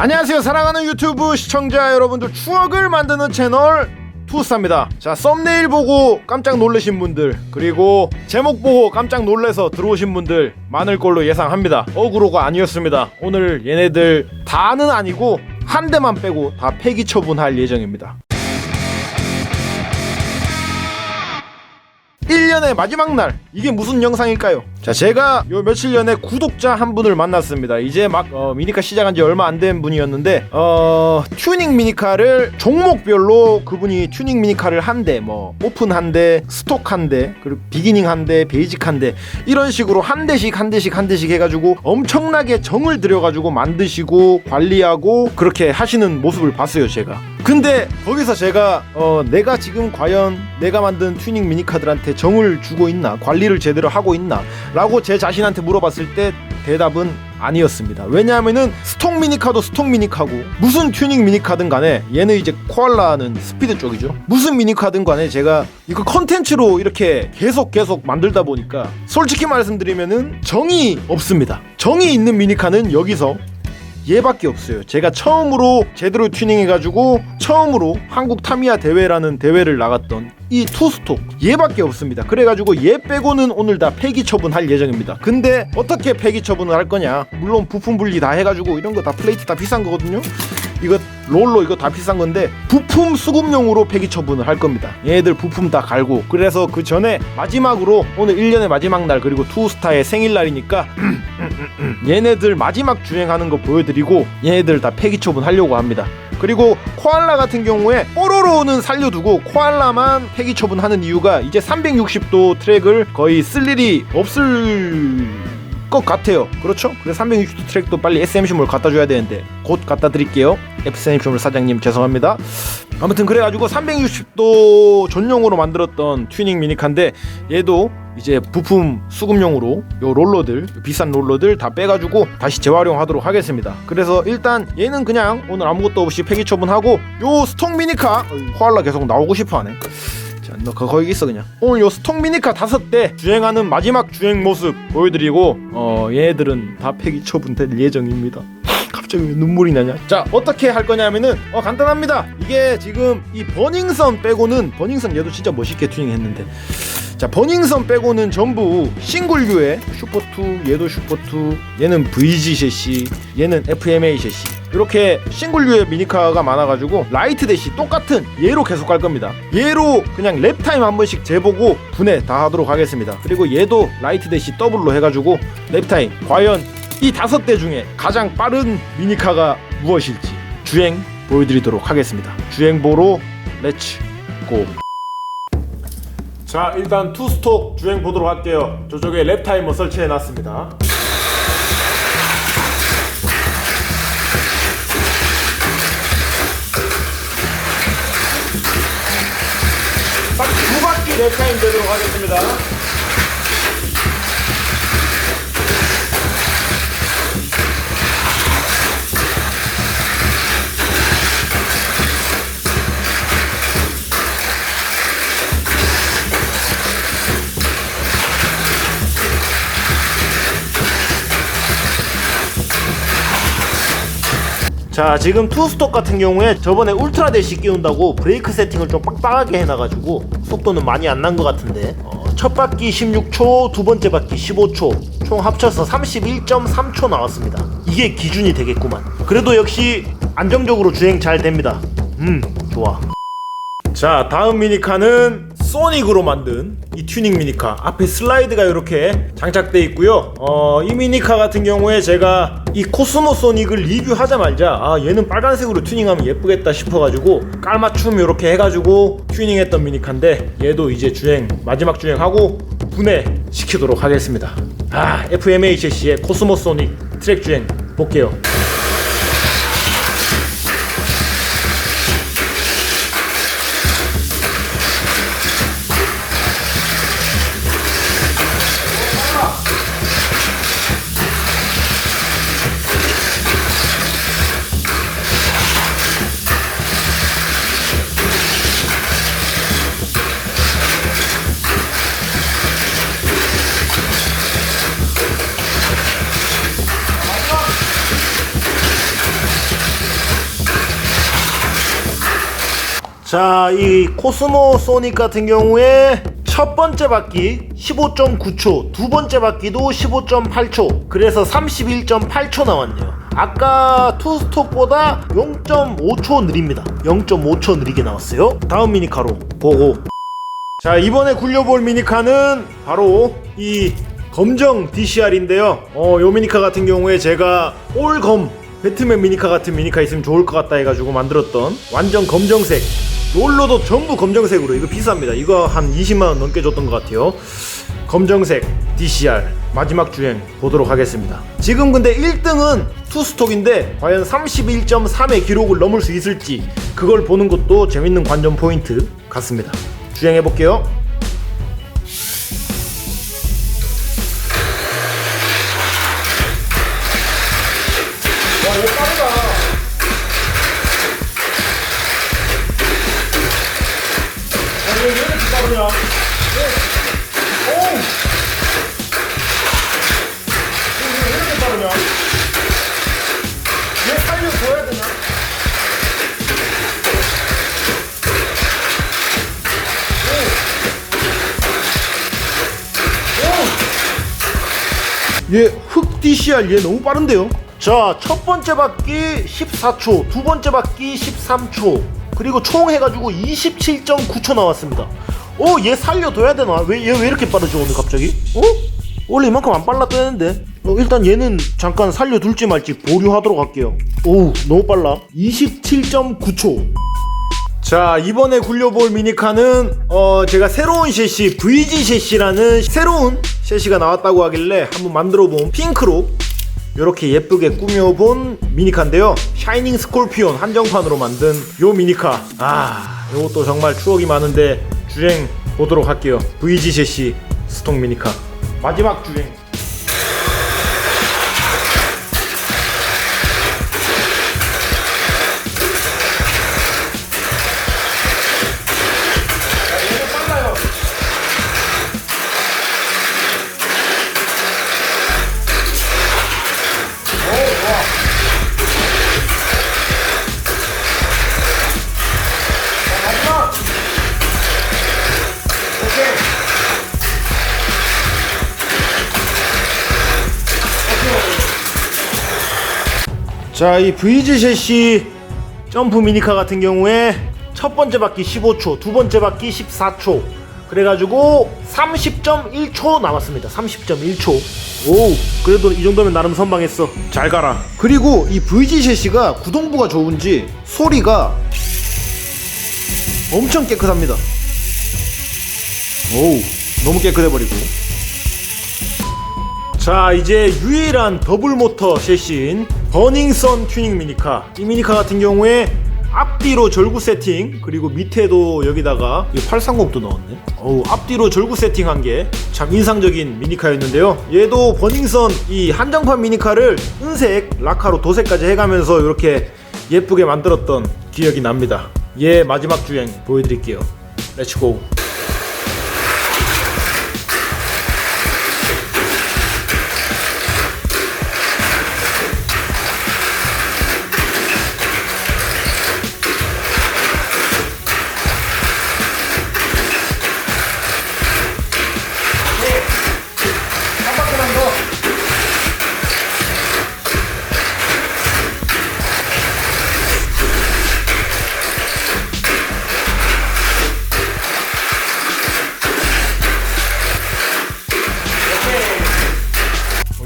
안녕하세요. 사랑하는 유튜브 시청자 여러분들 추억을 만드는 채널 투스타입니다. 자 썸네일 보고 깜짝 놀라신 분들 그리고 제목 보고 깜짝 놀래서 들어오신 분들 많을 걸로 예상합니다. 어그로가 아니었습니다. 오늘 얘네들 다는 아니고 한 대만 빼고 다 폐기 처분할 예정입니다. 1년의 마지막 날 이게 무슨 영상일까요? 자 제가 요 며칠 전에 구독자 한 분을 만났습니다. 이제 막 어, 미니카 시작한 지 얼마 안 된 분이었는데 어 튜닝 미니카를 종목별로 그분이 튜닝 미니카를 한 대 뭐 오픈 한 대 스톡 한 대 그리고 비기닝 한 대 베이직 한 대 이런 식으로 한 대씩 한 대씩 한 대씩 해가지고 엄청나게 정을 들여가지고 만드시고 관리하고 그렇게 하시는 모습을 봤어요 제가. 근데 거기서 제가 어 내가 지금 과연 내가 만든 튜닝 미니카들한테 정을 주고 있나 관리를 제대로 하고 있나 라고 제 자신한테 물어봤을 때 대답은 아니었습니다. 왜냐하면은 스톡 미니카도 스톡 미니카고 무슨 튜닝 미니카든 간에 얘는 이제 코알라는 스피드 쪽이죠. 무슨 미니카든 간에 제가 이거 컨텐츠로 이렇게 계속 계속 만들다 보니까 솔직히 말씀드리면은 정이 없습니다. 정이 있는 미니카는 여기서 얘밖에 없어요. 제가 처음으로 제대로 튜닝해가지고 처음으로 한국 타미야 대회라는 대회를 나갔던 이 투스톡 얘밖에 없습니다. 그래가지고 얘 빼고는 오늘 다 폐기 처분할 예정입니다. 근데 어떻게 폐기 처분을 할 거냐? 물론 부품 분리 다 해가지고 이런 거 다 플레이트 다 비싼 거거든요. 이거 롤러 이거 다 비싼 건데 부품 수급용으로 폐기 처분을 할 겁니다. 얘네들 부품 다 갈고 그래서 그 전에 마지막으로 오늘 1년의 마지막 날 그리고 투스타의 생일날이니까 얘네들 마지막 주행하는 거 보여드리고 얘네들 다 폐기 처분하려고 합니다. 그리고 코알라 같은 경우에 뽀로로는 살려두고 코알라만 폐기 처분하는 이유가 이제 360도 트랙을 거의 쓸 일이 없을 것 같아요. 그렇죠? 그래서 360도 트랙도 빨리 SMC몰 갖다 줘야 되는데 곧 갖다 드릴게요. SMC몰 사장님 죄송합니다. 아무튼 그래가지고 360도 전용으로 만들었던 튜닝 미니카인데 얘도 이제 부품 수급용으로 요 롤러들 비싼 롤러들 다 빼가지고 다시 재활용하도록 하겠습니다. 그래서 일단 얘는 그냥 오늘 아무것도 없이 폐기 처분하고 요 스톡 미니카 어이, 코알라 계속 나오고 싶어하네. 자, 너 거, 거기 있어 그냥. 오늘 요 스톡 미니카 다섯 대 주행하는 마지막 주행 모습 보여드리고 어 얘들은 다 폐기 처분될 예정입니다. 갑자기 왜 눈물이 나냐? 자 어떻게 할 거냐면은 어 간단합니다. 이게 지금 이 버닝썬 빼고는 버닝썬 얘도 진짜 멋있게 튜닝했는데. 자 버닝썬 빼고는 전부 싱글유의 슈퍼2 얘도 슈퍼2 얘는 VG 셰시 얘는 FMA 셰시. 이렇게 싱글유의 미니카가 많아가지고 라이트 대시 똑같은 얘로 계속 갈 겁니다. 얘로 그냥 랩타임 한 번씩 재보고 분해 다 하도록 하겠습니다. 그리고 얘도 라이트 대시 더블로 해가지고 랩타임. 과연 이 다섯 대 중에 가장 빠른 미니카가 무엇일지 주행 보여드리도록 하겠습니다. 주행 보러 렛츠 고 자 일단 투스톡 주행 보도록 할게요. 저쪽에 랩타이머 설치해 놨습니다. 딱두 바퀴 랩타임 되도록 하겠습니다 자 지금 투스톡 같은 경우에 저번에 울트라 대시 끼운다고 브레이크 세팅을 좀 빡빡하게 해놔가지고 속도는 많이 안 난 것 같은데. 어, 첫 바퀴 16초 두 번째 바퀴 15초. 총 합쳐서 31.3초 나왔습니다. 이게 기준이 되겠구만. 그래도 역시 안정적으로 주행 잘 됩니다. 음 좋아 자 다음 미니카는 소닉으로 만든 이 튜닝 미니카. 앞에 슬라이드가 이렇게 장착돼 있고요. 어, 이 미니카 같은 경우에 제가 이 코스모 소닉을 리뷰하자마자. 아 얘는 빨간색으로 튜닝하면 예쁘겠다 싶어가지고 깔맞춤 이렇게 해가지고 튜닝했던 미니카인데 얘도 이제 주행 마지막 주행하고 분해 시키도록 하겠습니다. 아 FMHC의 코스모 소닉 트랙 주행 볼게요 자, 이 코스모 소닉 같은 경우에 첫 번째 바퀴 15.9초, 두 번째 바퀴도 15.8초, 그래서 31.8초 나왔네요. 아까 투스톱보다 0.5초 느립니다. 0.5초 느리게 나왔어요. 다음 미니카로 보고. 자, 이번에 굴려볼 미니카는 바로 이 검정 DCR인데요. 어, 요 미니카 같은 경우에 제가 올검 배트맨 미니카 같은 미니카 있으면 좋을 것 같다 해가지고 만들었던 완전 검정색 롤러도 전부 검정색으로 이거 비쌉니다. 이거 한 20만원 넘게 줬던 것 같아요. 검정색 DCR 마지막 주행 보도록 하겠습니다. 지금 근데 1등은 투스톡인데 과연 31.3의 기록을 넘을 수 있을지 그걸 보는 것도 재밌는 관전 포인트 같습니다. 주행해 볼게요 왜 이렇게 빠르냐 왜? 오! 왜 이렇게 빠르냐 얘 살려줘야 되나? 얘 흑 DCR 얘 너무 빠른데요? 자, 첫 번째 바퀴 14초, 두 번째 바퀴 13초, 그리고 총 해가지고 27.9초 나왔습니다. 어, 얘 살려둬야 되나? 왜, 얘 왜 이렇게 빠르죠, 오늘 갑자기? 어? 원래 이만큼 안 빨랐다는데? 어, 일단 얘는 잠깐 살려둘지 말지 보류하도록 할게요. 오우, 너무 빨라. 27.9초. 자 이번에 굴려볼 미니카는 어 제가 새로운 셰시 VG 셰시라는 새로운 셰시가 나왔다고 하길래 한번 만들어본 핑크로 이렇게 예쁘게 꾸며본 미니카인데요 샤이닝 스콜피온 한정판으로 만든 요 미니카 아 요것도 정말 추억이 많은데 주행 보도록 할게요. VG 셰시 스톡 미니카. 마지막 주행 자, 이 VG 셰시 점프 미니카 같은 경우에 첫 번째 바퀴 15초, 두 번째 바퀴 14초. 그래가지고 30.1초 남았습니다. 30.1초. 오, 그래도 이 정도면 나름 선방했어. 잘 가라. 그리고 이 VG 셰시가 구동부가 좋은지 소리가 엄청 깨끗합니다. 오, 너무 깨끗해버리고. 자 이제 유일한 더블 모터 셰시인 버닝썬 튜닝 미니카. 이 미니카 같은 경우에 앞뒤로 절구 세팅 그리고 밑에도 여기다가 이 830도 넣었네. 어우 앞뒤로 절구 세팅한 게 참 인상적인 미니카였는데요. 얘도 버닝썬 이 한정판 미니카를 은색 라카로 도색까지 해가면서 이렇게 예쁘게 만들었던 기억이 납니다. 얘 마지막 주행 보여드릴게요. 렛츠고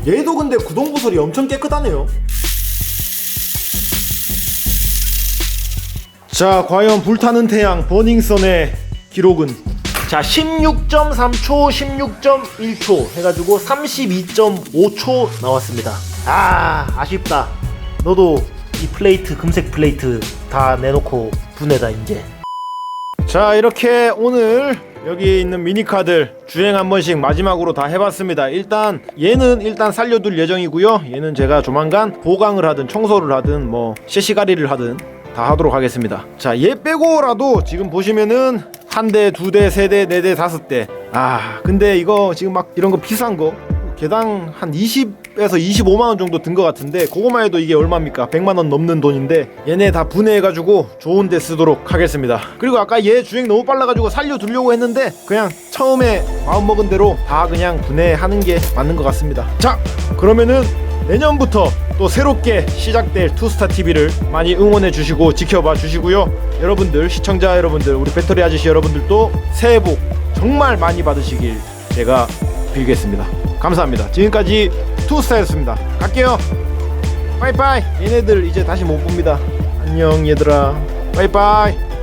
얘도 근데 구동부 소리 엄청 깨끗하네요. 자, 과연 불타는 태양 버닝썬의 기록은 자, 16.3초, 16.1초 해가지고 32.5초 나왔습니다. 아, 아쉽다. 너도 이 플레이트, 금색 플레이트 다 내놓고 분해다 이제. 자 이렇게 오늘 여기 있는 미니카들 주행 한 번씩 마지막으로 다 해봤습니다. 일단 얘는 일단 살려둘 예정이고요. 얘는 제가 조만간 보강을 하든 청소를 하든 뭐 셰시가리를 하든 다 하도록 하겠습니다. 자 얘 빼고라도 지금 보시면은 한 대, 두 대, 세 대, 네 대, 다섯 대. 아, 근데 이거 지금 막 이런 거 비싼 거? 개당 한 20, 20에서 25만 원 정도 든 것 같은데 그거만 해도 이게 얼마입니까? 100만 원 넘는 돈인데 얘네 다 분해해가지고 좋은 데 쓰도록 하겠습니다. 그리고 아까 얘 주행 너무 빨라가지고 살려두려고 했는데 그냥 처음에 마음 먹은 대로 다 그냥 분해하는 게 맞는 것 같습니다. 자 그러면은 내년부터 또 새롭게 시작될 투스타 TV를 많이 응원해 주시고 지켜봐 주시고요. 여러분들 시청자 여러분들 우리 배터리 아저씨 여러분들도 새해 복 정말 많이 받으시길 제가 빌겠습니다. 감사합니다. 지금까지 투스타였습니다. 갈게요. 빠이빠이. 얘네들 이제 다시 못 봅니다. 안녕 얘들아. 빠이빠이.